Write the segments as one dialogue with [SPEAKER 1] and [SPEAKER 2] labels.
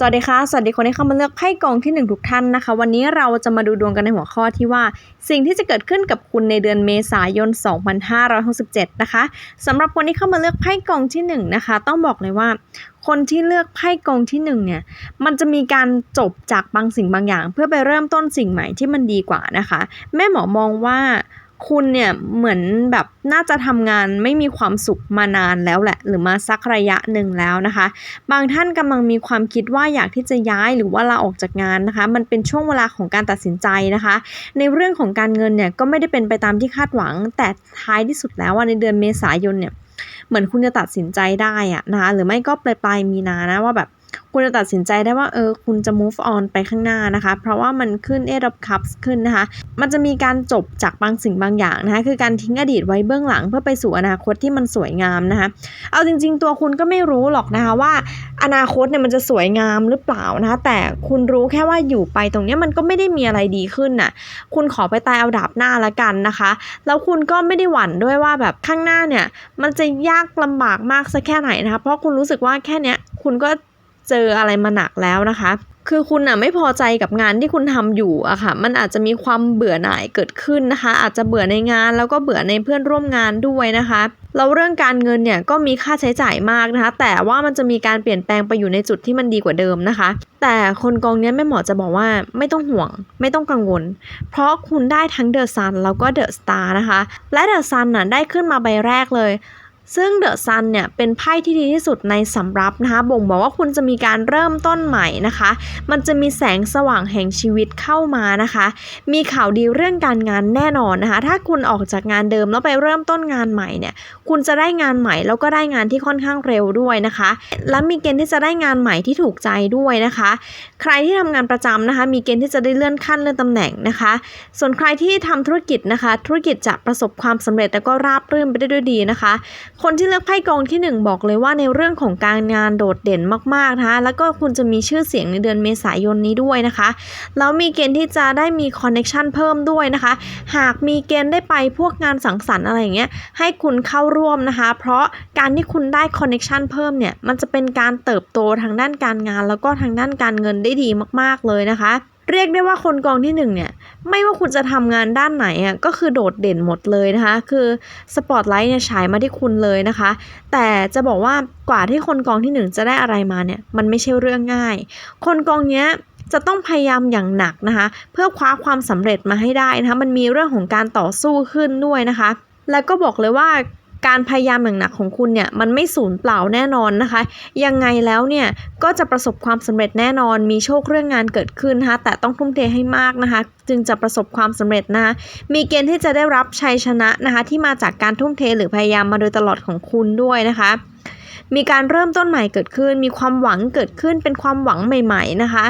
[SPEAKER 1] สวัสดีค่ะ สวัสดีคนที่เข้ามาเลือกไพ่กองที่ 1 ทุกท่านนะคะ วันนี้เราจะมาดูดวงกันในหัวข้อที่ว่า สิ่งที่จะเกิดขึ้นกับคุณในเดือนเมษายน 2567 นะคะสำหรับคนที่เข้ามาเลือกไพ่กองที่ 1 นะคะ ต้องบอกเลยว่า คนที่เลือกไพ่กองที่ 1 เนี่ย มันจะมีการจบจากบางสิ่งบางอย่าง เพื่อไปเริ่มต้นสิ่งใหม่ที่มันดีกว่านะคะ แม่หมอมองว่า คุณเนี่ยเหมือนแบบน่าจะทำงานไม่มีความสุขมานานแล้วแหละ หรือมาสักระยะหนึ่งแล้วนะคะ บางท่านกำลังมีความคิดว่าอยากที่จะย้ายหรือว่าลาออกจากงานนะคะ มันเป็นช่วงเวลาของการตัดสินใจนะคะ ในเรื่องของการเงินเนี่ยก็ไม่ได้เป็นไปตามที่คาดหวัง แต่ท้ายที่สุดแล้วว่าในเดือนเมษายนเนี่ยเหมือนคุณจะตัดสินใจได้อะนะคะหรือไม่ก็ปลายปลายมีนานะว่าแบบ คุณจะตัดสินใจได้ว่าเออคุณจะ move on ไปข้างหน้านะคะ เพราะว่ามันขึ้น eight of cups ขึ้นนะคะ มันจะมีการจบจากบางสิ่งบางอย่างนะคะคือการทิ้งอดีตไว้เบื้องหลังเพื่อไปสู่อนาคตที่มันสวยงามนะคะเอาจริง ๆ ตัวคุณก็ไม่รู้หรอกนะคะว่า อนาคตเนี่ยมันจะสวยงามหรือเปล่านะคะแต่คุณรู้แค่ว่าอยู่ไปตรงนี้มันก็ไม่ได้มีอะไรดีขึ้นน่ะคุณขอไปตายเอาดาบหน้าละกันนะคะแล้วคุณก็ไม่ได้หวั่นด้วยว่าแบบข้างหน้าเนี่ยมันจะยากลำบากมากสักแค่ไหนนะคะเพราะคุณรู้สึกว่าแค่เนี้ยคุณก็ เจออะไรมาหนักแล้วนะคะ คือคุณอะไม่พอใจกับงานที่คุณทำอยู่อะค่ะ มันอาจจะมีความเบื่อหน่ายเกิดขึ้นนะคะ อาจจะเบื่อในงานแล้วก็เบื่อในเพื่อนร่วมงานด้วยนะคะแล้วเรื่องการเงินเนี่ยก็มีค่าใช้จ่ายมากนะคะ แต่ว่ามันจะมีการเปลี่ยนแปลงไปอยู่ในจุดที่มันดีกว่าเดิมนะคะ แต่คนกองเนี้ยแม่หมอจะบอกว่าไม่ต้องห่วง ไม่ต้องกังวล เพราะคุณได้ทั้งเดอะซันแล้วก็เดอะสตาร์นะคะ และเดอะซันน่ะได้ขึ้นมาใบแรกเลย ซึ่งเดอะซันเนี่ยเป็นไพ่ที่ดีที่สุดในสำรับนะคะ บ่งบอกว่าคุณจะมีการเริ่มต้นใหม่นะคะ มันจะมีแสงสว่างแห่งชีวิตเข้ามานะคะ มีข่าวดีเรื่องการงานแน่นอนนะคะ ถ้าคุณออกจากงานเดิมแล้วไปเริ่มต้นงานใหม่เนี่ย คุณจะได้งานใหม่แล้วก็ได้งานที่ค่อนข้างเร็วด้วยนะคะ และมีเกณฑ์ที่จะได้งานใหม่ที่ถูกใจด้วยนะคะ ใครที่ทำงานประจำนะคะ มีเกณฑ์ที่จะได้เลื่อนขั้นเลื่อนตำแหน่งนะคะ ส่วนใครที่ทำธุรกิจนะคะ ธุรกิจจะประสบความสำเร็จแล้วก็ราบรื่นไปได้ด้วยดีนะคะคนที่เลือกไพ่กองที่ 1 บอกเลยว่าในเรื่องของการงานโดดเด่นมากๆนะคะแล้วก็คุณจะมีชื่อเสียงในเดือนเมษายนนี้ด้วยนะคะแล้วมีเกณฑ์ที่จะได้มีคอนเน็ชันเพิ่มด้วยนะคะ หากมีเกณฑ์ได้ไปพวกงานสังสรรค์อะไรอย่างเงี้ยให้คุณเข้าร่วมนะคะ เพราะการที่คุณได้คอนเน็ชันเพิ่มเนี่ยมันจะเป็นการเติบโตทางด้านการงาน แล้วก็ทางด้านการเงินได้ดีมาก ๆเลยนะคะ เรียกได้ว่าคนกองที่หนึ่งเนี่ยไม่ว่าคุณจะทำงานด้านไหนอะก็คือโดดเด่นหมดเลยนะคะ คือสปอตไลท์เนี่ยฉายมาที่คุณเลยนะคะ แต่จะบอกว่ากว่าที่คนกองที่หนึ่งจะได้อะไรมาเนี่ยมันไม่ใช่เรื่องง่าย คนกองเนี้ยจะต้องพยายามอย่างหนักนะคะ เพื่อคว้าความสำเร็จมาให้ได้นะคะ มันมีเรื่องของการต่อสู้ขึ้นด้วยนะคะ แล้วก็บอกเลยว่า การพยายามอย่างหนักของคุณเนี่ยมันไม่สูญเปล่าแน่นอนนะคะ ยังไงแล้วเนี่ยก็จะประสบความสำเร็จแน่นอน มีโชคเรื่องงานเกิดขึ้นนะคะแต่ต้องทุ่มเทให้มากนะคะ จึงจะประสบความสำเร็จนะคะมีเกณฑ์ที่จะได้รับชัยชนะนะคะ ที่มาจากการทุ่มเทหรือพยายามมาโดยตลอดของคุณด้วยนะคะ มีการเริ่มต้นใหม่เกิดขึ้น มีความหวังเกิดขึ้นเป็นความหวังใหม่ ๆนะคะ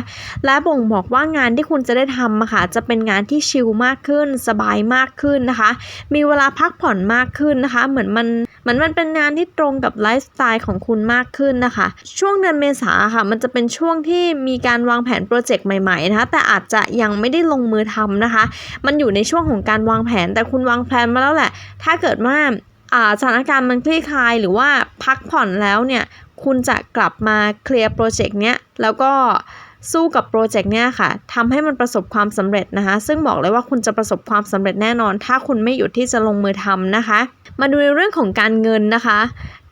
[SPEAKER 1] และบ่งบอกว่างานที่คุณจะได้ทำอะค่ะจะเป็นงานที่ชิลมากขึ้น สบายมากขึ้นนะคะ มีเวลาพักผ่อนมากขึ้นนะคะ เหมือนมันเหมือนมันเป็นงานที่ตรงกับไลฟ์สไตล์ของคุณมากขึ้นนะคะ ช่วงเดือนเมษาค่ะ มันจะเป็นช่วงที่มีการวางแผนโปรเจกต์ใหม่ๆนะคะ แต่อาจจะยังไม่ได้ลงมือทำนะคะ มันอยู่ในช่วงของการวางแผน แต่คุณวางแผนมาแล้วแหละ ถ้าเกิดว่าอ่า สถานการณ์มันคลี่คลายหรือว่าพักผ่อนแล้วเนี่ย คุณจะกลับมาเคลียร์โปรเจกต์เนี้ย แล้วก็ สู้กับโปรเจกต์เนี้ยค่ะทำให้มันประสบความสำเร็จนะคะ ซึ่งบอกเลยว่าคุณจะประสบความสำเร็จแน่นอน ถ้าคุณไม่หยุดที่จะลงมือทำนะคะ มาดูในเรื่องของการเงินนะคะ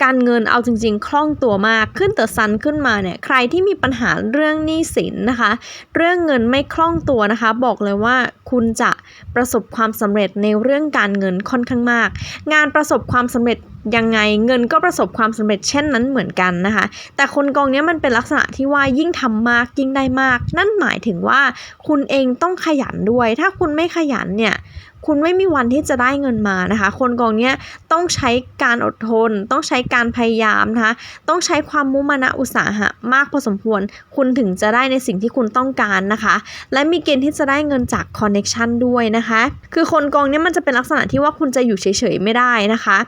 [SPEAKER 1] การเงินเอาจริง ๆ คล่องตัวมากขึ้นเตอซันขึ้นมาเนี่ยใครที่มีปัญหาเรื่องหนี้สินนะคะ เรื่องเงินไม่คล่องตัวนะคะ บอกเลยว่าคุณจะประสบความสำเร็จในเรื่องการเงินค่อนข้างมาก งานประสบความสำเร็จ ยังไงเงินก็ประสบความสำเร็จเช่นนั้นเหมือนกันนะคะ แต่คนกองนี้มันเป็นลักษณะที่ว่ายิ่งทำมากยิ่งได้มาก นั่นหมายถึงว่าคุณเองต้องขยันด้วย ถ้าคุณไม่ขยันเนี่ยคุณไม่มีวันที่จะได้เงินมานะคะ คนกองนี้ต้องใช้การอดทน ต้องใช้การพยายามนะคะ ต้องใช้ความมุมานะอุตสาหะมากพอสมควร คุณถึงจะได้ในสิ่งที่คุณต้องการนะคะ และมีเกณฑ์ที่จะได้เงินจากคอนเน็ชันด้วยนะคะ คือคนกองนี้มันจะเป็นลักษณะที่ว่าคุณจะอยู่เฉยๆไม่ได้นะคะ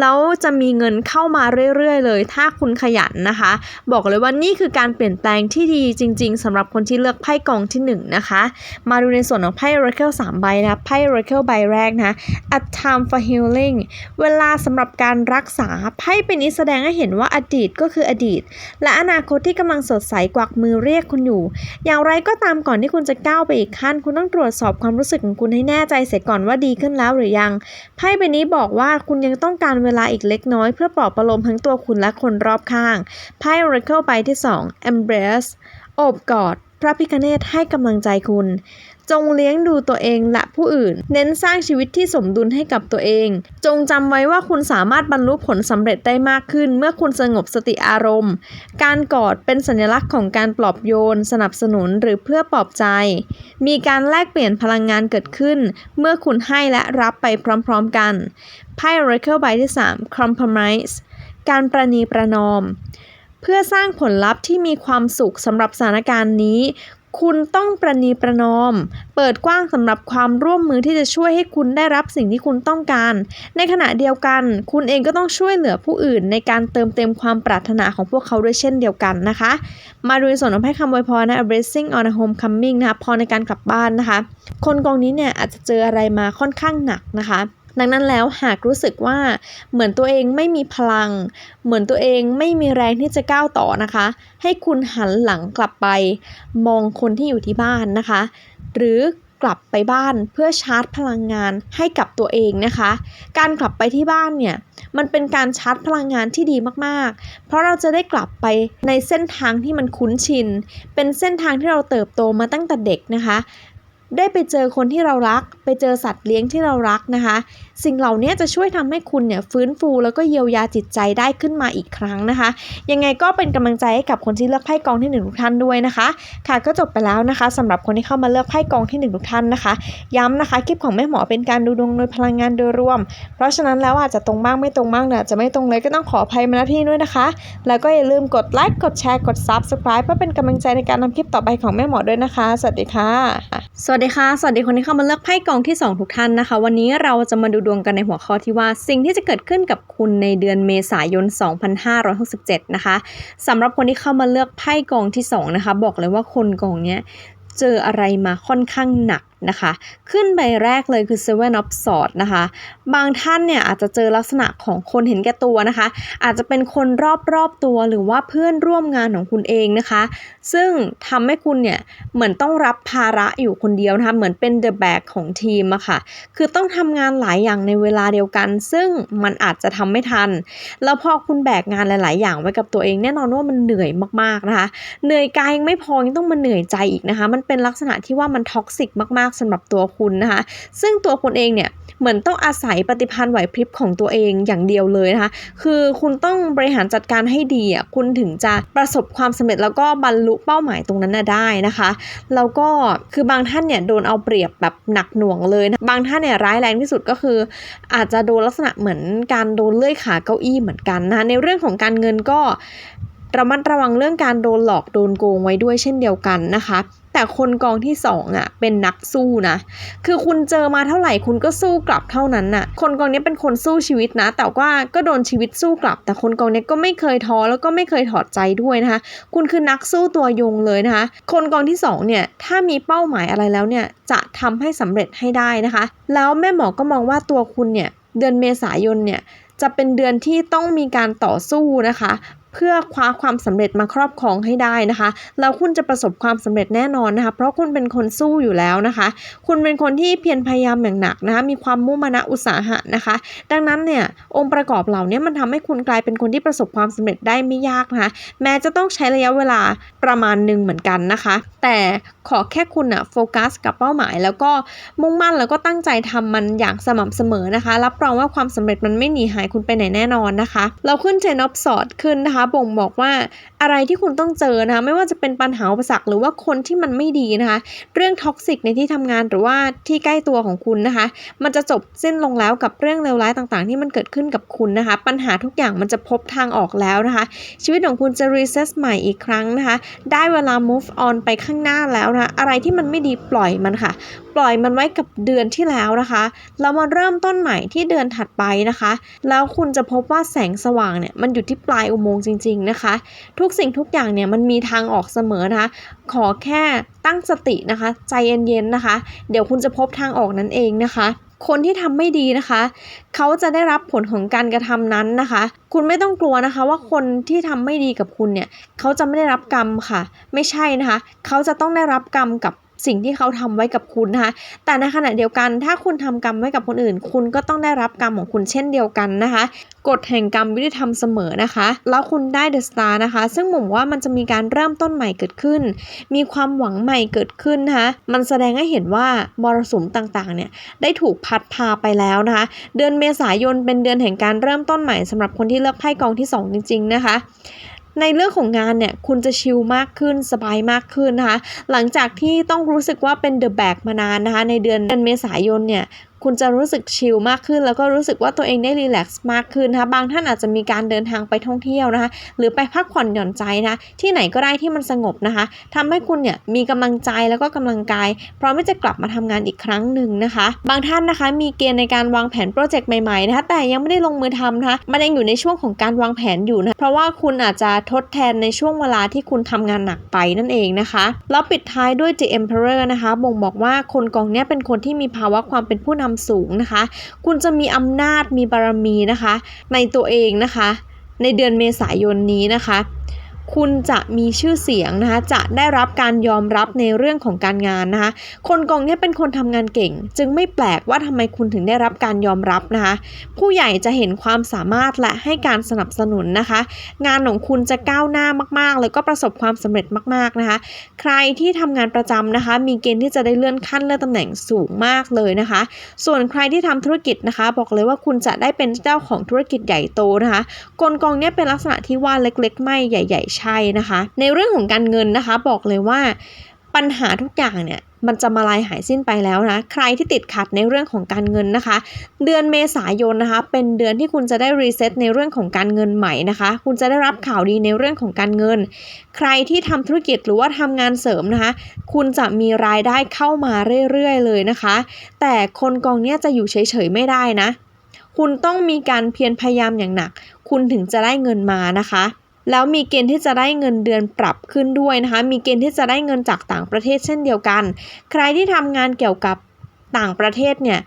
[SPEAKER 1] แล้วจะมีเงินเข้ามาเรื่อยๆ เลย ถ้าคุณขยันนะคะ บอกเลยว่านี่คือการเปลี่ยนแปลงที่ดีจริง ๆสำหรับคนที่เลือกไพ่กองที่หนึ่งนะคะ มาดูในส่วนของไพ่ Oracle 3 ใบนะไพ่ Oracle ใบแรกนะ A time for healing เวลาสำหรับการรักษาไพ่เป็นนี้แสดงให้เห็นว่าอดีตก็คืออดีต และอนาคตที่กำลังสดใสกวักมือเรียกคุณอยู่ อย่างไรก็ตามก่อนที่คุณจะก้าวไปอีกขั้น คุณต้องตรวจสอบความรู้สึกของคุณให้แน่ใจเสียก่อนว่าดีขึ้นแล้วหรือยังไพ่ใบนี้บอกว่าคุณยังต้องการเวลาอีกเล็กน้อยเพื่อปลอบประโลมทั้งตัวคุณและคนรอบข้างไพ่ Oracle ใบที่ 2 Embrace โอบกอด พระพิคเนตให้กำลังใจคุณ จงเลี้ยงดูตัวเองและผู้อื่น เน้นสร้างชีวิตที่สมดุลให้กับตัวเอง จงจำไว้ว่าคุณสามารถบรรลุผลสำเร็จได้มากขึ้น เมื่อคุณสงบสติอารมณ์ การกอดเป็นสัญลักษณ์ของการปลอบโยน สนับสนุนหรือเพื่อปลอบใจ มีการแลกเปลี่ยนพลังงานเกิดขึ้น เมื่อคุณให้และรับไปพร้อมๆกันไพ่ Oracle ใบที่ 3 Compromise การประนีประนอม เพื่อสร้างผลลัพธ์ที่มีความสุขสำหรับสถานการณ์นี้ คุณต้องประนีประนอม เปิดกว้างสำหรับความร่วมมือที่จะช่วยให้คุณได้รับสิ่งที่คุณต้องการ ในขณะเดียวกัน คุณเองก็ต้องช่วยเหลือผู้อื่น ในการเติมเต็มความปรารถนาของพวกเขาด้วยเช่นเดียวกันนะคะ มาดูในส่วนของไพ่คำอวยพรนะ A blessing on a homecoming นะคะพรในการกลับบ้านนะคะ คนกองนี้เนี่ยอาจจะเจออะไรมาค่อนข้างหนักนะคะ ดังนั้นแล้วหากรู้สึกว่าเหมือนตัวเองไม่มีพลัง เหมือนตัวเองไม่มีแรงที่จะก้าวต่อนะคะ ให้คุณหันหลังกลับไป มองคนที่อยู่ที่บ้านนะคะ หรือกลับไปบ้านเพื่อชาร์จพลังงานให้กับตัวเองนะคะ การกลับไปที่บ้านเนี่ยมันเป็นการชาร์จพลังงานที่ดีมากๆ เพราะเราจะได้กลับไปในเส้นทางที่มันคุ้นชิน เป็นเส้นทางที่เราเติบโตมาตั้งแต่เด็กนะคะ ได้ไปเจอคนที่เรารัก ไปเจอสัตว์เลี้ยงที่เรารักนะคะ สิ่งเหล่านี้จะช่วยทำให้คุณเนี่ยฟื้นฟูแล้วก็เยียวยาจิตใจได้ขึ้นมาอีกครั้งนะคะ ยังไงก็เป็นกำลังใจให้กับคนที่เลือกไพ่กองที่หนึ่งทุกท่านด้วยนะคะ ค่ะก็จบไปแล้วนะคะสำหรับคนที่เข้ามาเลือกไพ่กองที่หนึ่งทุกท่านนะคะ ย้ำนะคะคลิปของแม่หมอเป็นการดูดวงโดยพลังงานโดยรวม เพราะฉะนั้นแล้วอาจจะตรงบ้างไม่ตรงบ้างเนี่ยจะไม่ตรงเลยก็ต้องขออภัยมาณที่ด้วยนะคะ แล้วก็อย่าลืมกดไลค์กดแชร์กด Subscribe เพื่อเป็นกำลังใจในการทำคลิปต่อไปของแม่หมอด้วยนะคะ สวัสดีค่ะ สวัสดีค่ะ สวัสดีคนที่เข้ามาเลือกไพ่กององที่ 2 ทุกท่านนะคะ วันนี้เราจะมาดูดวงกันในหัวข้อที่ว่า สิ่งที่จะเกิดขึ้นกับคุณในเดือนเมษายน 2567 นะคะสำหรับคนที่เข้ามาเลือกไพ่กองที่ 2 นะคะ บอกเลยว่าคนกองเนี้ยเจออะไรมาค่อนข้างหนัก นะคะ ขึ้นใบแรกเลยคือ Seven of Swords นะคะ บางท่านเนี่ยอาจจะเจอลักษณะของคนเห็นแก่ตัวนะคะ อาจจะเป็นคนรอบๆตัวหรือว่าเพื่อนร่วมงานของคุณเองนะคะ ซึ่งทำให้คุณเนี่ยเหมือนต้องรับภาระอยู่คนเดียวนะคะ เหมือนเป็น the bag ของทีมอะค่ะ คือต้องทำงานหลายอย่างในเวลาเดียวกัน ซึ่งมันอาจจะทำไม่ทัน แล้วพอคุณแบกงานหลาย ๆ อย่างไว้กับตัวเองแน่นอนว่ามันเหนื่อยมากๆนะคะ เหนื่อยกายยังไม่พอยังต้องมาเหนื่อยใจอีกนะคะ มันเป็นลักษณะที่ว่ามันท็อกซิกมากๆสำหรับตัวคุณนะคะ ซึ่งตัวคุณเองเนี่ยเหมือนต้องอาศัยปฏิพันธ์ไหวพริบของตัวเองอย่างเดียวเลยนะคะ คือคุณต้องบริหารจัดการให้ดีอะคุณถึงจะประสบความสำเร็จแล้วก็บรรลุเป้าหมายตรงนั้นน่ะได้นะคะ แล้วก็คือบางท่านเนี่ยโดนเอาเปรียบแบบหนักหน่วงเลยนะบางท่านเนี่ยร้ายแรงที่สุดก็คือ อาจจะโดนลักษณะเหมือนการโดนเลื่อยขาเก้าอี้เหมือนกันนะคะในเรื่องของการเงินก็ระมัดระวังเรื่องการโดนหลอกโดนโกงไว้ด้วยเช่นเดียวกันนะคะ แต่คนกองที่สองอะเป็นนักสู้นะ คือคุณเจอมาเท่าไหร่คุณก็สู้กลับเท่านั้นน่ะ คนกองนี้เป็นคนสู้ชีวิตนะ แต่ว่าก็โดนชีวิตสู้กลับ แต่คนกองนี้ก็ไม่เคยท้อแล้วก็ไม่เคยถอดใจด้วยนะคะ คุณคือนักสู้ตัวยงเลยนะคะ คนกองที่สองเนี่ยถ้ามีเป้าหมายอะไรแล้วเนี่ยจะทำให้สำเร็จให้ได้นะคะ แล้วแม่หมอก็มองว่าตัวคุณเนี่ยเดือนเมษายนเนี่ยจะเป็นเดือนที่ต้องมีการต่อสู้นะคะ เพื่อคว้าความสำเร็จมาครอบครองให้ได้นะคะแล้วคุณจะประสบความสำเร็จแน่นอนนะคะ เพราะคุณเป็นคนสู้อยู่แล้วนะคะ คุณเป็นคนที่เพียรพยายามอย่างหนักนะคะมีความมุ่งมานะอุตสาหะนะคะ ดังนั้นเนี่ยองค์ประกอบเหล่านี้มันทำให้คุณกลายเป็นคนที่ประสบความสำเร็จได้ไม่ยากนะคะ แม้จะต้องใช้ระยะเวลาประมาณหนึ่งเหมือนกันนะคะ แต่ ขอแค่คุณอะโฟกัสกับเป้าหมาย แล้วก็มุ่งมั่นแล้วก็ตั้งใจทำมันอย่างสม่ำเสมอนะคะ รับรองว่าความสำเร็จมันไม่หนีหายคุณไปไหนแน่นอนนะคะ เราขึ้นเจนอฟสอดขึ้นนะคะ บ่งบอกว่า อะไรที่คุณต้องเจอนะคะไม่ว่าจะเป็นปัญหาอุปสรรคหรือว่าคนที่มันไม่ดีนะคะ เรื่องท็อกซิกในที่ทำงานหรือว่าที่ใกล้ตัวของคุณนะคะ มันจะจบสิ้นลงแล้วกับเรื่องเลวร้ายต่างๆ ที่มันเกิดขึ้นกับคุณนะคะ ปัญหาทุกอย่างมันจะพบทางออกแล้วนะคะ ชีวิตของคุณจะรีเซ็ตใหม่อีกครั้งนะคะ ได้เวลา move on ไปข้างหน้าแล้วนะคะอะไรที่มันไม่ดีปล่อยมันค่ะ ปล่อยมันไว้กับเดือนที่แล้วนะคะแล้วมาเริ่มต้นใหม่ที่เดือนถัดไปนะคะ แล้วคุณจะพบว่าแสงสว่างเนี่ยมันอยู่ที่ปลายอุโมงค์จริง ๆนะคะ ทุกสิ่งทุกอย่างเนี่ยมันมีทางออกเสมอนะคะ ขอแค่ตั้งสตินะคะ ใจเย็นๆนะคะ เดี๋ยวคุณจะพบทางออกนั่นเองนะคะคนที่ทำไม่ดีนะคะ เขาจะได้รับผลของการกระทำนั้นนะคะ คุณไม่ต้องกลัวนะคะ ว่าคนที่ทำไม่ดีกับคุณเนี่ย เขาจะไม่ได้รับกรรมค่ะ ไม่ใช่นะคะ เขาจะต้องได้รับกรรมกับ สิ่งที่เขาทำไว้กับคุณนะคะ แต่ในขณะเดียวกัน ถ้าคุณทำกรรมไว้กับคนอื่น คุณก็ต้องได้รับกรรมของคุณเช่นเดียวกันนะคะกฎแห่งกรรมยุติธรรมเสมอนะคะ แล้วคุณได้เดอะสตาร์นะคะ ซึ่งผมว่ามันจะมีการเริ่มต้นใหม่เกิดขึ้น มีความหวังใหม่เกิดขึ้นนะคะ มันแสดงให้เห็นว่ามรสุมต่างๆ เนี่ย ได้ถูกพัดพาไปแล้วนะคะ เดือนเมษายนเป็นเดือนแห่งการเริ่มต้นใหม่สำหรับคนที่เลือกไพ่กองที่ 2 จริง ๆ นะคะ ในเรื่องของงานเนี่ยคุณจะชิลมากขึ้นสบายมากขึ้นนะคะ หลังจากที่ต้องรู้สึกว่าเป็นเดอะแบกมานานนะคะ ในเดือนเดือนเมษายนเนี่ย คุณจะรู้สึกชิลมากขึ้น แล้วก็รู้สึกว่าตัวเองได้รีแลกซ์มากขึ้นนะคะบางท่านอาจจะมีการเดินทางไปท่องเที่ยวนะคะ หรือไปพักผ่อนหย่อนใจนะะที่ไหนก็ได้ที่มันสงบนะคะทำให้คุณเนี่ยมีกำลังใจแล้วก็กำลังกายพร้อมที่จะกลับมาทำงานอีกครั้งหนึ่งนะคะ บางท่านนะคะมีเกณฑ์ในการวางแผนโปรเจกต์ใหม่ๆนะคะแต่ยังไม่ได้ลงมือทำนะคะมันยังอยู่ในช่วงของการวางแผนอยู่นะเพราะว่าคุณอาจจะทดแทนในช่วงเวลาที่คุณทำงานหนักไปนั่นเองนะคะ แล้วปิดท้ายด้วย The Emperor นะคะ บ่งบอกว่าคนกองเนี้ยเป็นคนที่มีภาวะความเป็นผู้นำสูงนะคะ คุณจะมีอำนาจมีบารมีนะคะ ในตัวเองนะคะ ในเดือนเมษายนนี้นะคะ คุณจะมีชื่อเสียงนะคะจะได้รับการยอมรับในเรื่องของการงานนะคะคนกองนี้เป็นคนทำงานเก่ง จึงไม่แปลกว่าทำไมคุณถึงได้รับการยอมรับนะคะผู้ใหญ่จะเห็นความสามารถและให้การสนับสนุนนะคะ งานของคุณจะก้าวหน้ามากๆ แล้วก็ประสบความสำเร็จมากๆนะคะ ใครที่ทำงานประจำนะคะ มีเกณฑ์ที่จะได้เลื่อนขั้นเลื่อนตำแหน่งสูงมากเลยนะคะ ส่วนใครที่ทำธุรกิจนะคะ บอกเลยว่าคุณจะได้เป็นเจ้าของธุรกิจใหญ่โตนะคะ กลกองนี้เป็นลักษณะที่ว่าเล็ก ๆ ไม่ใหญ่ ๆใช่นะคะ ในเรื่องของการเงินนะคะ บอกเลยว่าปัญหาทุกอย่างเนี่ยมันจะมาลายหายสิ้นไปแล้วนะ ใครที่ติดขัดในเรื่องของการเงินนะคะ เดือนเมษายนนะคะ เป็นเดือนที่คุณจะได้รีเซ็ตในเรื่องของการเงินใหม่นะคะ คุณจะได้รับข่าวดีในเรื่องของการเงิน ใครที่ทำธุรกิจหรือว่าทำงานเสริมนะคะ คุณจะมีรายได้เข้ามาเรื่อยๆเลยนะคะ แต่คนกองเนี้ยจะอยู่เฉยๆไม่ได้นะ คุณต้องมีการเพียรพยายามอย่างหนัก คุณถึงจะได้เงินมานะคะ แล้วมีเกณฑ์ที่จะได้เงินเดือนปรับขึ้นด้วยนะคะ มีเกณฑ์ที่จะได้เงินจากต่างประเทศเช่นเดียวกัน ใครที่ทำงานเกี่ยวกับต่างประเทศเนี่ย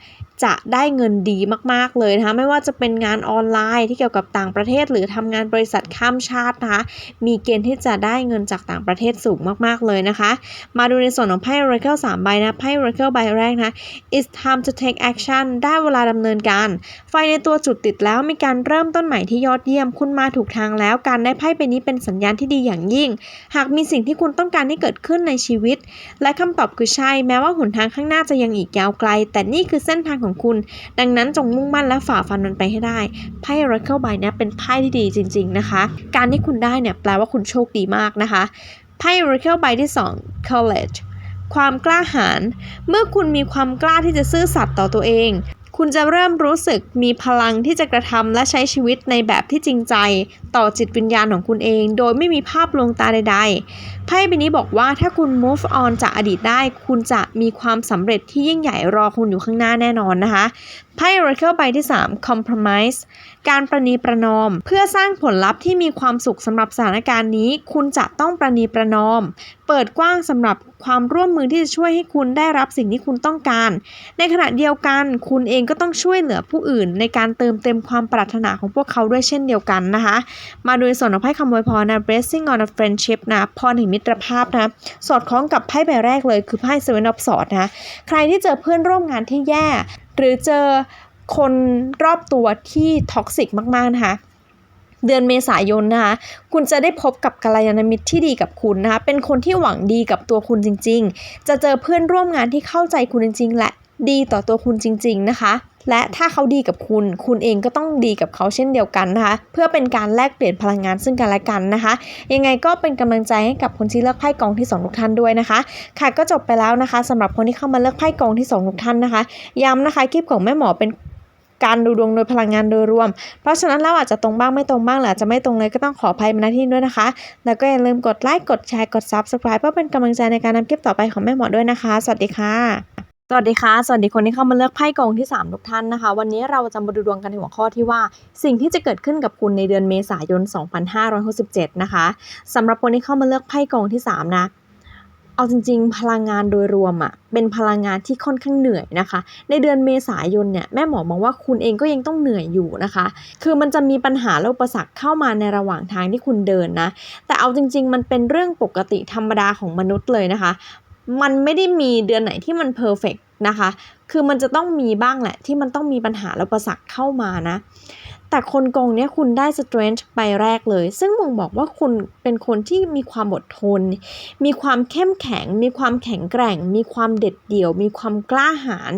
[SPEAKER 1] จะได้เงินดีมากๆเลยนะคะไม่ว่าจะเป็นงานออนไลน์ที่เกี่ยวกับต่างประเทศ หรือทำงานบริษัทข้ามชาตินะคะมีเกณฑ์ที่จะได้เงินจากต่างประเทศสูงมากๆเลยนะคะ มาดูในส่วนของไพ่ Oracle 3ใบนะไพ่ Oracle ใบแรกนะ It's time to take action ได้เวลาดำเนินการ ไฟในตัวจุดติดแล้วมีการเริ่มต้นใหม่ที่ยอดเยี่ยม คุณมาถูกทางแล้ว การได้ไพ่ใบนี้เป็นสัญญาณที่ดีอย่างยิ่ง หากมีสิ่งที่คุณต้องการให้เกิดขึ้นในชีวิต และคำตอบคือใช่ แม้ว่าหนทางข้างหน้าจะยังอีกยาวไกล แต่นี่คือเส้นทางของคุณ ดังนั้นจงมุ่งมั่นและฝ่าฟันมันไปให้ได้ ไพ่ Oracle ใบนี้เป็นไพ่ที่ดีจริง ๆ นะคะ การที่คุณได้เนี่ยแปลว่าคุณโชคดีมากนะคะ ไพ่ Oracle ใบที่ 2 Courage ความกล้าหาญ เมื่อคุณมีความกล้าที่จะซื่อสัตย์ต่อตัวเอง คุณจะเริ่มรู้สึกมีพลังที่จะกระทำและใช้ชีวิตในแบบที่จริงใจ ต่อจิตวิญญาณของคุณเอง โดยไม่มีภาพลวงตาใดๆ ไพ่ใบนี้บอกว่าถ้าคุณ move on จากอดีตได้ คุณจะมีความสำเร็จที่ยิ่งใหญ่รอคุณอยู่ข้างหน้าแน่นอนนะคะ ไพ่ Oracle ใบที่ 3 Compromise การประนีประนอม เพื่อสร้างผลลัพธ์ที่มีความสุขสำหรับสถานการณ์นี้ คุณจะต้องประนีประนอม เปิดกว้างสำหรับความร่วมมือที่จะช่วยให้คุณได้รับสิ่งที่คุณต้องการ ในขณะเดียวกัน คุณเองก็ต้องช่วยเหลือผู้อื่น ในการเติมเต็มความปรารถนาของพวกเขาด้วยเช่นเดียวกันนะคะ มาดูในส่วนของไพ่คำอวยพรนะ blessing on a friendship นะพรแห่งมิตรภาพนะสอดคล้องกับไพ่ใบแรกเลยคือไพ่ seven of swords นะใครที่เจอเพื่อนร่วมงานที่แย่ หรือเจอคนรอบตัวที่ท็อกซิกมาก ๆ นะคะเดือนเมษายนนะคะ คุณจะได้พบกับกัลยาณมิตรที่ดีกับคุณนะคะ เป็นคนที่หวังดีกับตัวคุณจริง ๆ จะเจอเพื่อนร่วมงานที่เข้าใจคุณจริง ๆ และดีต่อตัวคุณจริง ๆ นะคะ และถ้าเขาดีกับคุณ คุณเองก็ต้องดีกับเขาเช่นเดียวกันนะคะ เพื่อเป็นการแลกเปลี่ยนพลังงานซึ่งกันและกันนะคะ ยังไงก็เป็นกำลังใจให้กับคนที่เลือกไพ่กองที่สองทุกท่านด้วยนะคะ ค่ะก็จบไปแล้วนะคะสำหรับคนที่เข้ามาเลือกไพ่กองที่สองทุกท่านนะคะ ย้ำนะคะคลิปของแม่หมอเป็นการดูดวงโดยพลังงานโดยรวม เพราะฉะนั้นเราอาจจะตรงบ้างไม่ตรงบ้างหรืออาจจะไม่ตรงเลยก็ต้องขออภัยมาณที่ด้วยนะคะ แล้วก็อย่าลืมกดไลค์ กดแชร์ กด Subscribe เพื่อเป็นกำลังใจในการนำคลิปต่อไปของแม่หมอด้วยนะคะ สวัสดีค่ะ สวัสดีค่ะ สวัสดีคนที่เข้ามาเลือกไพ่กองที่ 3 ทุกท่านนะคะ วันนี้เราจะมาดูดวงกันในหัวข้อที่ว่า สิ่งที่จะเกิดขึ้นกับคุณในเดือนเมษายน 2567 นะคะสำหรับคนที่เข้ามาเลือกไพ่กองที่ 3 นะ เอาจริง ๆ พลังงานโดยรวมอะ่ะเป็นพลังงานที่ค่อนข้างเหนื่อยนะคะ ในเดือนเมษายนเนี่ยแม่หมอมองว่าคุณเองก็ยังต้องเหนื่อยอยู่นะคะ คือมันจะมีปัญหาและอุปสรรคเข้ามาในระหว่างทางที่คุณเดินนะ แต่เอาจริง ๆ มันเป็นเรื่องปกติธรรมดาของมนุษย์เลยนะคะ มันไม่ได้มีเดือนไหนที่มันเพอร์เฟกนะคะ คือมันจะต้องมีบ้างแหละ ที่มันต้องมีปัญหาและอุปสรรคเข้ามานะ แต่คนกองเนี้ยคุณได้ strength ไปแรกเลย ซึ่งมงบอกว่าคุณเป็นคนที่มีความอดทน มีความเข้มแข็ง มีความแข็งแกร่ง มีความเด็ดเดี่ยว มีความกล้าหาญ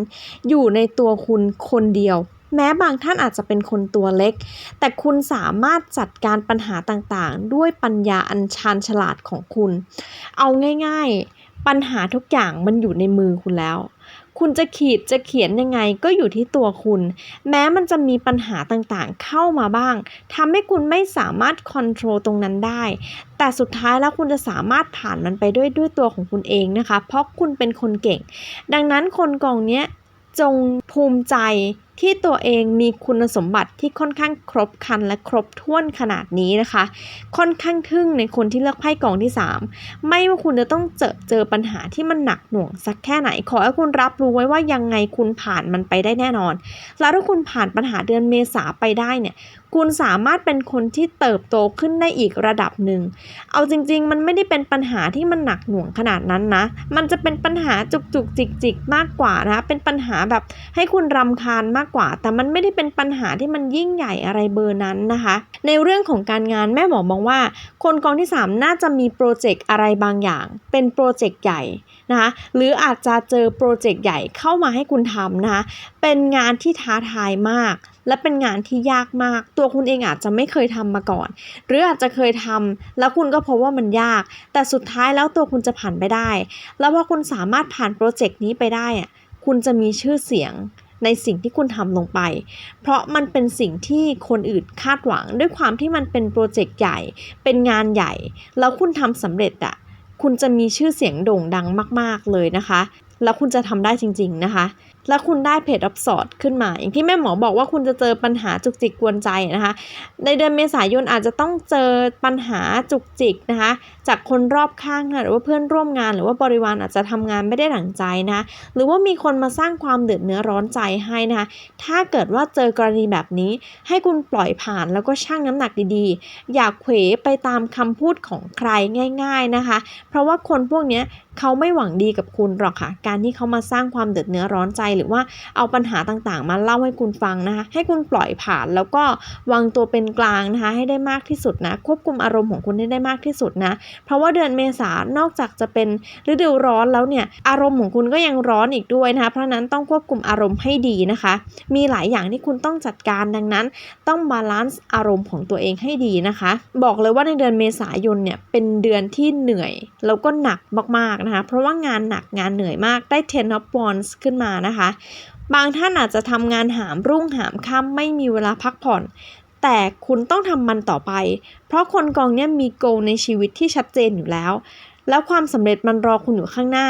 [SPEAKER 1] อยู่ในตัวคุณคนเดียว แม้บางท่านอาจจะเป็นคนตัวเล็ก แต่คุณสามารถจัดการปัญหาต่างๆ ด้วยปัญญาอันชาญฉลาดของคุณ เอาง่ายๆ ปัญหาทุกอย่างมันอยู่ในมือคุณแล้ว คุณจะขีดจะเขียนยังไงก็อยู่ที่ตัวคุณ แม้มันจะมีปัญหาต่างๆ เข้ามาบ้างทำให้คุณไม่สามารถควบคุมตรงนั้นได้ แต่สุดท้ายแล้วคุณจะสามารถผ่านมันไปด้วยด้วยตัวของคุณเองนะคะ เพราะคุณเป็นคนเก่ง ดังนั้นคนกองเนี้ยจงภูมิใจ ที่ตัวเองมีคุณสมบัติที่ค่อนข้างครบคันและครบถ้วนขนาดนี้นะคะ ค่อนข้างทึ่งในคนที่เลือกไพ่กองที่ 3 ไม่ว่าคุณจะต้องเจอเจอปัญหาที่มันหนักหน่วงสักแค่ไหน ขอให้คุณรับรู้ไว้ว่ายังไงคุณผ่านมันไปได้แน่นอน แล้วถ้าคุณผ่านปัญหาเดือนเมษาไปได้เนี่ย คุณสามารถเป็นคนที่เติบโตขึ้นได้อีกระดับหนึ่ง เอาจริง ๆ มันไม่ได้เป็นปัญหาที่มันหนักหน่วงขนาดนั้นนะ มันจะเป็นปัญหาจุกจุกจิกจิกมากกว่านะคะเป็นปัญหาแบบให้คุณรำคาญมากกว่า แต่มันไม่ได้เป็นปัญหาที่มันยิ่งใหญ่อะไรเบอร์นั้นนะคะ ในเรื่องของการงานแม่หมอมองว่า คนกองที่ 3 น่าจะมีโปรเจกต์อะไรบางอย่าง เป็นโปรเจกต์ใหญ่ นะคะหรืออาจจะเจอโปรเจกต์ใหญ่เข้ามาให้คุณทำนะคะเป็นงานที่ท้าทายมาก และเป็นงานที่ยากมาก ตัวคุณเองอาจจะไม่เคยทำมาก่อน หรืออาจจะเคยทำแล้วคุณก็พบว่ามันยาก แต่สุดท้ายแล้วตัวคุณจะผ่านไปได้ แล้วพอคุณสามารถผ่านโปรเจกต์นี้ไปได้อะคุณจะมีชื่อเสียงในสิ่งที่คุณทำลงไป เพราะมันเป็นสิ่งที่คนอื่นคาดหวัง ด้วยความที่มันเป็นโปรเจกต์ใหญ่ เป็นงานใหญ่ แล้วคุณทำสำเร็จอะ คุณจะมีชื่อเสียงโด่งดังมาก ๆ เลยนะคะ แล้วคุณจะทำได้จริง ๆ นะคะ แล้วคุณได้เพจอัพสอดขึ้นมา อย่างที่แม่หมอบอกว่าคุณจะเจอปัญหาจุกจิกกวนใจนะคะ ในเดือนเมษายนอาจจะต้องเจอปัญหาจุกจิกนะคะ จากคนรอบข้างนะหรือว่าเพื่อนร่วมงาน หรือว่าบริวารอาจจะทำงานไม่ได้ดั่งใจนะะหรือว่ามีคนมาสร้างความเดือดเนื้อร้อนใจให้นะคะ ถ้าเกิดว่าเจอกรณีแบบนี้ ให้คุณปล่อยผ่านแล้วก็ชั่งน้ำหนักดีๆ อย่าเขวไปตามคำพูดของใครง่าย ๆนะคะ เพราะว่าคนพวกนี้เขาไม่หวังดีกับคุณหรอกค่ะ การที่เขามาสร้างความเดือดเนื้อร้อนใจหรือว่าเอาปัญหาต่างๆ มาเล่าให้คุณฟังนะคะให้คุณปล่อยผ่านแล้วก็วางตัวเป็นกลางนะคะให้ได้มากที่สุดนะควบคุมอารมณ์ของคุณให้ได้มากที่สุดนะเพราะว่าเดือนเมษานอกจากจะเป็นฤดูร้อนแล้วเนี่ยอารมณ์ของคุณก็ยังร้อนอีกด้วยนะคะเพราะนั้นต้องควบคุมอารมณ์ให้ดีนะคะ มีหลายอย่างที่คุณต้องจัดการดังนั้น ต้องบาลานซ์อารมณ์ของตัวเองให้ดีนะคะ บอกเลยว่าในเดือนเมษายนเนี่ยเป็นเดือนที่เหนื่อยแล้วก็หนักมากๆนะคะเพราะว่างานหนักงานเหนื่อยมากได้ ten of wands ขึ้นมานะคะบางท่านอาจจะทำงานหามรุ่งหามค่ำไม่มีเวลาพักผ่อน แต่คุณต้องทำมันต่อไป เพราะคนกองเนี้ยมีโกในชีวิตที่ชัดเจนอยู่แล้ว แล้วความสำเร็จมันรอคุณอยู่ข้างหน้า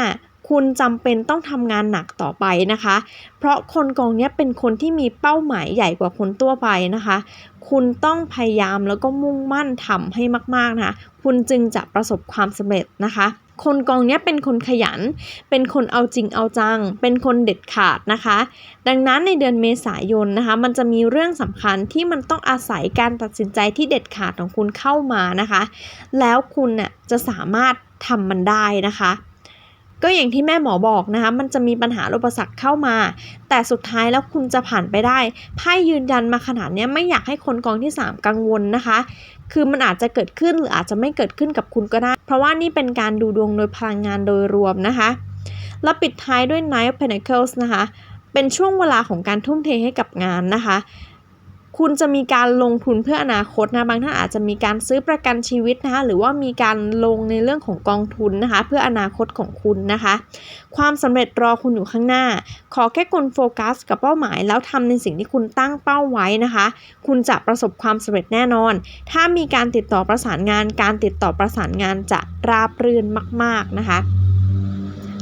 [SPEAKER 1] คุณจำเป็นต้องทำงานหนักต่อไปนะคะ เพราะคนกองนี้เป็นคนที่มีเป้าหมายใหญ่กว่าคนทั่วไปนะคะ คุณต้องพยายามแล้วก็มุ่งมั่นทำให้มากๆนะคะ คุณจึงจะประสบความสำเร็จนะคะคนกองนี้เป็นคนขยัน เป็นคนเอาจริงเอาจัง เป็นคนเด็ดขาดนะคะ ดังนั้นในเดือนเมษายนนะคะ มันจะมีเรื่องสำคัญที่มันต้องอาศัยการตัดสินใจที่เด็ดขาดของคุณเข้ามานะคะ แล้วคุณน่ะจะสามารถทำมันได้นะคะ ก็อย่างที่แม่หมอบอกนะคะมันจะมีปัญหาอุปสรรคเข้ามา แต่สุดท้ายแล้วคุณจะผ่านไปได้ไพ่ยืนยันมาขนาดนี้ไม่อยากให้คนกองที่ 3 กังวลนะคะ คือมันอาจจะเกิดขึ้นหรืออาจจะไม่เกิดขึ้นกับคุณก็ได้ เพราะว่านี่เป็นการดูดวงโดยพลังงานโดยรวมนะคะ แล้วปิดท้ายด้วย Knight of Pentacles นะคะเป็นช่วงเวลาของการทุ่มเทให้กับงานนะคะ คุณจะมีการลงทุนเพื่ออนาคตนะบางท่านอาจจะมีการซื้อประกันชีวิตนะคะหรือว่ามีการลงในเรื่องของกองทุนนะคะเพื่ออนาคตของคุณนะคะ ความสำเร็จรอคุณอยู่ข้างหน้า ขอแค่คุณโฟกัส กับเป้าหมาย แล้วทำในสิ่งที่คุณตั้งเป้าไว้นะคะ คุณจะประสบความสำเร็จแน่นอน ถ้ามีการติดต่อประสานงาน การติดต่อประสานงานจะราบรื่นมาก ๆนะคะ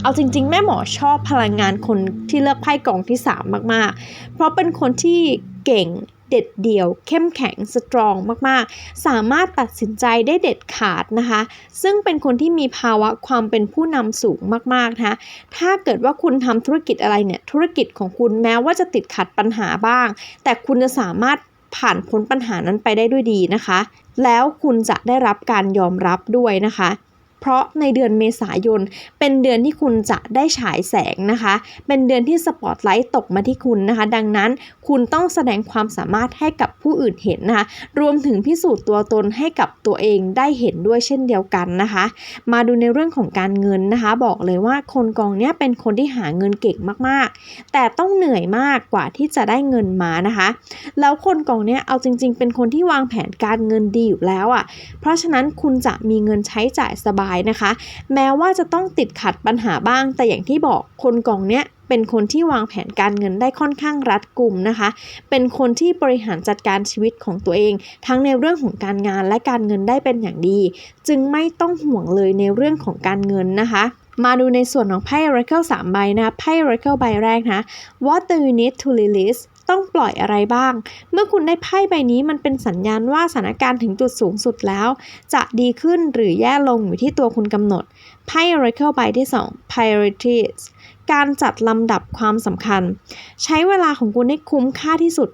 [SPEAKER 1] เอาจริงๆ แม่หมอชอบพลังงานคนที่เลือกไพ่กองที่ 3 มากๆ เพราะเป็นคนที่เก่ง เด็ดเดี่ยว เข้มแข็งสตรองมากๆ สามารถตัดสินใจได้เด็ดขาดนะคะ ซึ่งเป็นคนที่มีภาวะความเป็นผู้นำสูงมากๆนะคะถ้าเกิดว่าคุณทำธุรกิจอะไรเนี่ยธุรกิจของคุณแม้ว่าจะติดขัดปัญหาบ้าง แต่คุณจะสามารถผ่านพ้นปัญหานั้นไปได้ด้วยดีนะคะ แล้วคุณจะได้รับการยอมรับด้วยนะคะ เพราะในเดือนเมษายน เป็นเดือนที่คุณจะได้ฉายแสงนะคะ เป็นเดือนที่สปอตไลท์ตกมาที่คุณนะคะ ดังนั้นคุณต้องแสดงความสามารถให้กับผู้อื่นเห็นนะคะ รวมถึงพิสูจน์ตัวตนให้กับตัวเองได้เห็นด้วยเช่นเดียวกันนะคะ มาดูในเรื่องของการเงินนะคะ บอกเลยว่าคนกองเนี้ยเป็นคนที่หาเงินเก่งมากๆ แต่ต้องเหนื่อยมากกว่าที่จะได้เงินมานะคะ แล้วคนกองเนี้ยเอาจริง ๆ เป็นคนที่วางแผนการเงินดีอยู่แล้วอะ่ะ เพราะฉะนั้นคุณจะมีเงินใช้จ่ายสบายนะคะ แม้ว่าจะต้องติดขัดปัญหาบ้าง แต่อย่างที่บอกคนกองเนี้ยเป็นคนที่วางแผนการเงินได้ค่อนข้างรัดกุมนะคะ เป็นคนที่บริหารจัดการชีวิตของตัวเอง ทั้งในเรื่องของการงานและการเงินได้เป็นอย่างดี จึงไม่ต้องห่วงเลยในเรื่องของการเงินนะคะมาดูในส่วนของไพ่ Oracle 3 ใบนะคะไพ่ Oracle ใบแรกนะ What do you need to release ต้องปล่อยอะไรบ้าง เมื่อคุณได้ไพ่ใบนี้มันเป็นสัญญาณว่าสถานการณ์ถึงจุดสูงสุดแล้ว จะดีขึ้นหรือแย่ลงอยู่ที่ตัวคุณกำหนดไพ่ Oracle ใบที่ 2 Priorities การจัดลำดับความสำคัญ ใช้เวลาของคุณให้คุ้มค่าที่สุด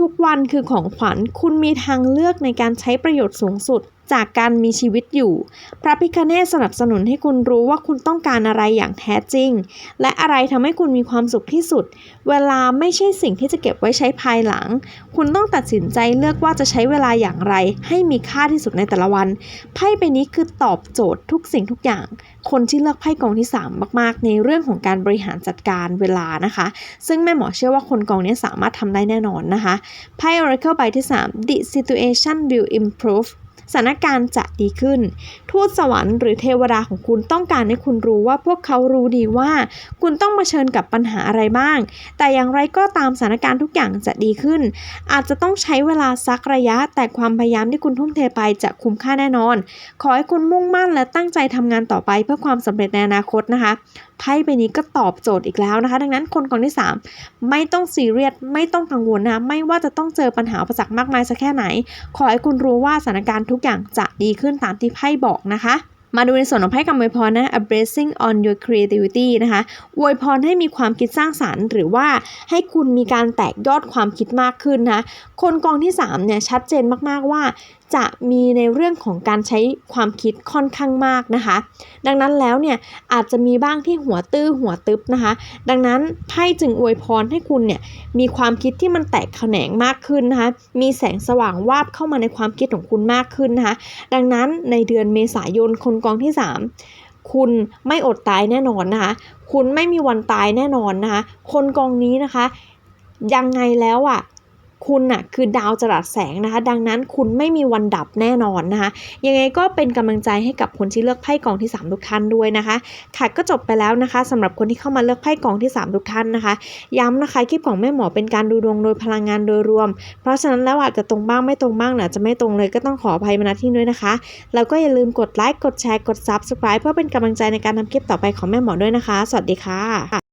[SPEAKER 1] ทุกๆวันคือของขวัญคุณมีทางเลือกในการใช้ประโยชน์สูงสุด จากการมีชีวิตอยู่ พระพิคเนศสนับสนุนให้คุณรู้ว่าคุณต้องการอะไรอย่างแท้จริง และอะไรทำให้คุณมีความสุขที่สุด เวลาไม่ใช่สิ่งที่จะเก็บไว้ใช้ภายหลัง คุณต้องตัดสินใจเลือกว่าจะใช้เวลาอย่างไร ให้มีค่าที่สุดในแต่ละวัน ไพ่ใบนี้คือตอบโจทย์ทุกสิ่งทุกอย่าง คนที่เลือกไพ่กองที่ 3 มากๆ ในเรื่องของการบริหารจัดการเวลานะคะ ซึ่งแม่หมอเชื่อว่าคนกองนี้สามารถทำได้แน่นอนนะคะไพ่ Oracle ใบที่ 3 The situation will improve สถานการณ์จะดีขึ้น ทูตสวรรค์หรือเทวดาของคุณต้องการให้คุณรู้ว่าพวกเขารู้ดีว่า คุณต้องมาเผชิญกับปัญหาอะไรบ้าง แต่อย่างไรก็ตามสถานการณ์ทุกอย่างจะดีขึ้น อาจจะต้องใช้เวลาสักระยะ แต่ความพยายามที่คุณทุ่มเทไปจะคุ้มค่าแน่นอน ขอให้คุณมุ่งมั่นและตั้งใจทำงานต่อไปเพื่อความสำเร็จในอนาคตนะคะ ไพ่ใบนี้ก็ตอบโจทย์อีกแล้วนะคะ ดังนั้นคนกองที่ 3 ไม่ต้องซีเรียสไม่ต้องกังวลนะไม่ว่าจะต้องเจอปัญหาอุปสรรคมากมายสักแค่ไหน ขอให้คุณรู้ว่าสถานการณ์ทุกอย่างจะดีขึ้นตามที่ไพ่บอกนะคะมาดูในส่วนของไพ่คำอวยพรนะ a blessing on your creativity นะคะอวยพรให้มีความคิดสร้างสารรค์ หรือว่าให้คุณมีการแตกยอดความคิดมากขึ้นนะ คนกองที่3เนี่ยชัดเจนมากๆว่า จะมีในเรื่องของการใช้ความคิดค่อนข้างมากนะคะ ดังนั้นแล้วเนี่ยอาจจะมีบ้างที่หัวตื้อหัวตึบนะคะ ดังนั้นไพ่จึงอวยพรให้คุณเนี่ยมีความคิดที่มันแตกแขนงมากขึ้นนะคะ มีแสงสว่างวาบเข้ามาในความคิดของคุณมากขึ้นนะคะ ดังนั้นในเดือนเมษายนคนกองที่ 3คุณไม่อดตายแน่นอนนะคะ คุณไม่มีวันตายแน่นอนนะคะ คนกองนี้นะคะ ยังไงแล้วอะ คุณน่ะคือดาวจรัสแสงนะคะ ดังนั้นคุณไม่มีวันดับแน่นอนนะคะ ยังไงก็เป็นกำลังใจให้กับคนที่เลือกไพ่กองที่ 3 ทุกท่านด้วยนะคะ ค่ะก็จบไปแล้วนะคะสำหรับคนที่เข้ามาเลือกไพ่กองที่ 3 ทุกท่านนะคะ ย้ำนะคะคลิปของแม่หมอเป็นการดูดวงโดยพลังงานโดยรวม เพราะฉะนั้นแล้วอาจจะตรงบ้างไม่ตรงบ้างหรือจะไม่ตรงเลยก็ต้องขออภัยมาณที่นี้ด้วยนะคะ แล้วก็อย่าลืมกดไลค์กดแชร์กด Subscribe เพื่อเป็นกำลังใจในการทำคลิปต่อไปของแม่หมอด้วยนะคะ สวัสดีค่ะ